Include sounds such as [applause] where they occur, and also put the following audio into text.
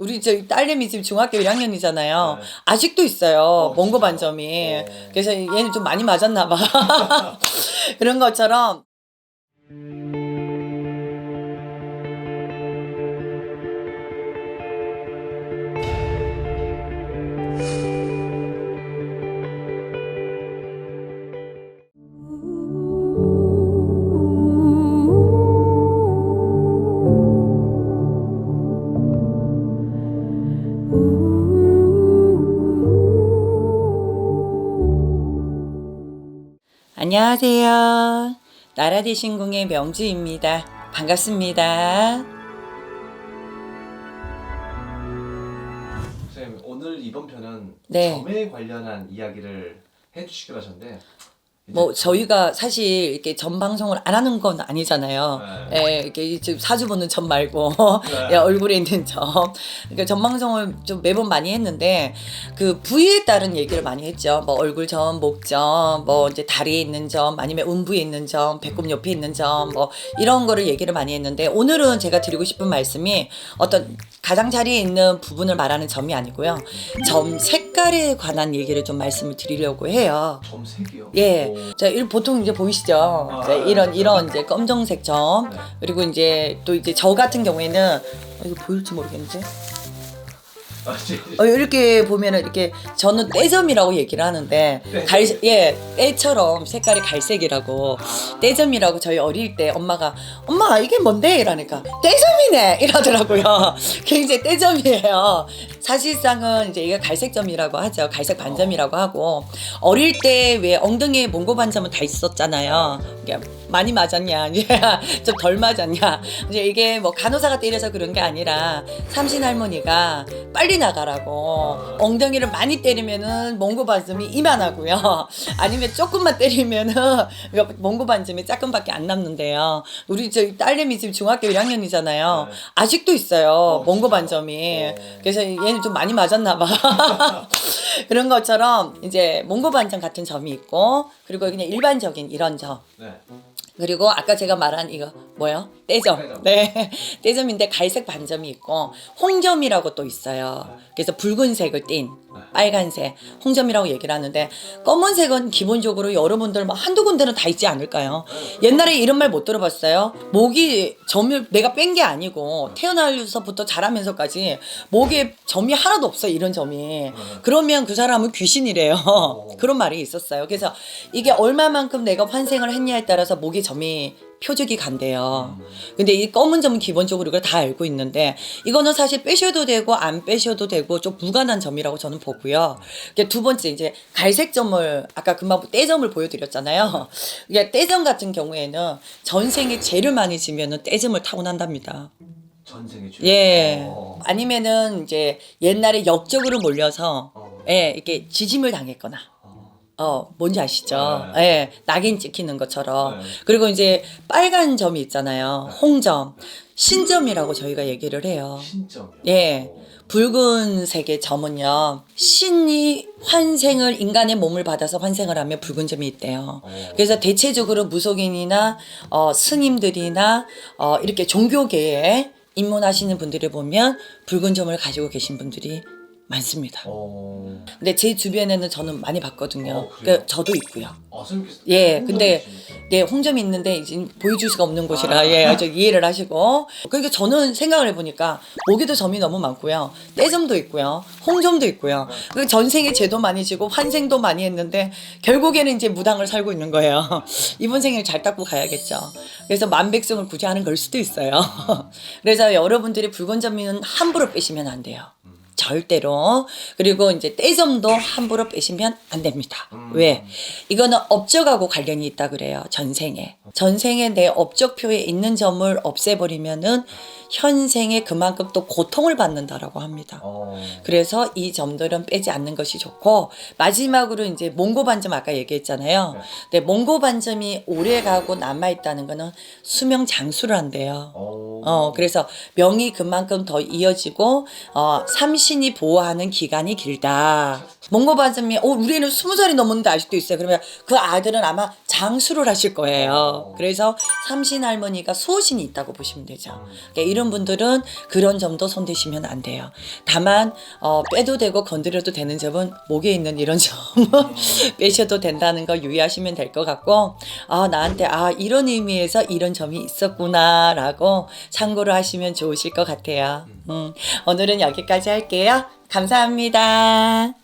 우리 저 딸내미 지금 중학교 1학년이잖아요. 네. 아직도 있어요. 어, 몽고 진짜요? 반점이. 어. 그래서 얘는 좀 많이 맞았나 봐. [laughs] 그런 것처럼 안녕하세요. 나라대신궁의 명주입니다. 반갑습니다. 선생님 오늘 이번 편은 네. 점에 관련한 이야기를 해주시기로 하셨는데 뭐 저희가 사실 이렇게 전 방송을 안 하는 건 아니잖아요. 네. 예, 이렇게 지금 사주 보는 점 말고 [laughs] 네. 예, 얼굴에 있는 점. 그러니까 전 방송을 좀 매번 많이 했는데 그 부위에 따른 얘기를 많이 했죠. 뭐 얼굴 점, 목 점, 뭐 이제 다리에 있는 점, 아니면 음부에 있는 점, 배꼽 옆에 있는 점, 뭐 이런 거를 얘기를 많이 했는데 오늘은 제가 드리고 싶은 말씀이 어떤 가장자리에 있는 부분을 말하는 점이 아니고요. 점 색깔에 관한 얘기를 좀 말씀을 드리려고 해요. 점색이요? 예. 오. 자, 이 보통 이제 보이시죠? 아, 자, 이런 네. 이런 이제 검정색 점. 네. 그리고 이제 또 이제 저 같은 경우에는 어, 이거 보일지 모르겠는데. 어, 이렇게 보면은 이렇게 저는 떼점이라고 얘기를 하는데 떼점? 갈 예, 떼처럼 색깔이 갈색이라고 떼점이라고 저희 어릴 때 엄마가 엄마 이게 뭔데 이러니까 떼점이네 [laughs] 이러더라고요. 굉장히 떼점이에요. 사실상은 이제 이게 갈색점이라고 하죠. 갈색 반점이라고 하고 어릴 때 왜 엉덩이에 몽고 반점은 다 있었잖아요. 이게 많이 맞았냐, [laughs] 좀덜 맞았냐. 이제 이게 뭐 간호사가 때려서 그런 게 아니라 삼신 할머니가 빨리 나가라고 엉덩이를 많이 때리면은 몽고 반점이 이만하고요. [laughs] 아니면 조금만 때리면은 몽고 반점이 조금밖에 안 남는데요. 우리 저 딸내미 지금 중학교 1학년이잖아요. 네. 아직도 있어요. 어, 몽고? 반점이. 어. 그래서 얘는 좀 많이 맞았나 봐. [laughs] 그런 것처럼 이제 몽고 반점 같은 점이 있고 그리고 그냥 일반적인 이런 점. 네. 그리고 아까 제가 말한 이거 뭐요? 떼점. 떼점. 네. [laughs] 떼점인데 갈색 반점이 있고 홍점이라고 또 있어요. 그래서 붉은색을 띤 빨간색 홍점이라고 얘기를 하는데 검은색은 기본적으로 여러분들 뭐 한두 군데는 다 있지 않을까요? 옛날에 이런 말 못 들어봤어요. 목이 점을 내가 뺀 게 아니고 태어나서부터 자라면서까지 목에 점이 하나도 없어 이런 점이. 그러면 그 사람은 귀신이래요. [laughs] 그런 말이 있었어요. 그래서 이게 얼마만큼 내가 환생을 했냐에 따라서 목에 점이 표적이 간대요. 근데 이 검은 점은 기본적으로 이걸 다 알고 있는데 이거는 사실 빼셔도 되고 안 빼셔도 되고 좀 무관한 점이라고 저는 보고요. 두 번째 이제 갈색 점을 아까 금방 떼점을 보여드렸잖아요. 이게 떼점 같은 경우에는 전생에 죄를 많이 지면은 떼점을 타고 난답니다. 전생의 죄. 예. 어. 아니면은 이제 옛날에 역적으로 몰려서 어. 예 이렇게 지짐을 당했거나 어. 어, 뭔지 아시죠? 네. 예, 낙인 찍히는 것처럼. 네. 그리고 이제 빨간 점이 있잖아요. 홍점. 신점이라고 저희가 얘기를 해요. 신점. 예. 붉은색의 점은요. 신이 환생을 인간의 몸을 받아서 환생을 하면 붉은 점이 있대요. 어. 그래서 대체적으로 무속인이나 어, 스님들이나 어, 이렇게 종교계에 입문하시는 분들을 보면 붉은 점을 가지고 계신 분들이 많습니다. 어. 근데 제 주변에는 저는 많이 봤거든요. 어, 그래요? 그 저도 있고요. 아, 선생님께서 예, 근데? 네, 홍점이 있는데 이제 보여줄 수가 없는 곳이라 아. 예, 저 이해를 하시고. 그러니까 저는 생각을 해보니까 목에도 점이 너무 많고요, 떼점도 있고요, 홍점도 있고요. 그 전생에 죄도 많이 지고 환생도 많이 했는데 결국에는 이제 무당을 살고 있는 거예요. [laughs] 이번 생을 잘 닦고 가야겠죠. 그래서 만백성을 구제하는 걸 수도 있어요. [laughs] 그래서 여러분들이 붉은 점은 함부로 빼시면 안 돼요. 절대로. 그리고 이제 떼점도 함부로 빼시면 안 됩니다. 음. 왜? 이거는 업적하고 관련이 있다 그래요. 전생에. 전생에 내 업적표에 있는 점을 없애버리면은 현생에 그만큼 또 고통을 받는다라고 합니다. 어. 그래서 이 점들은 빼지 않는 것이 좋고 마지막으로 이제 몽고 반점 아까 얘기했잖아요. 네. 근데 몽고 반점이 오래 가고 남아 있다는 거는 수명 장수를 한대요. 어. 어, 그래서 명이 그만큼 더 이어지고, 어, 삼 신이 보호하는 기간이 길다. 몽고바즘이 어 우리는 스무 살이 넘었는데 아직도 있어요. 그러면 그 아들은 아마 장수를 하실 거예요. 어. 그래서 삼신 할머니가 수호신이 있다고 보시면 되죠. 그러니까 이런 분들은 그런 점도 손대시면 안 돼요. 다만 어, 빼도 되고 건드려도 되는 점은 목에 있는 이런 [laughs] 점은 빼셔도 된다는 거 유의하시면 될 것 같고 아 나한테 아 이런 의미에서 이런 점이 있었구나라고 참고를 하시면 좋으실 것 같아요. 음, 오늘은 여기까지 할게요. 감사합니다.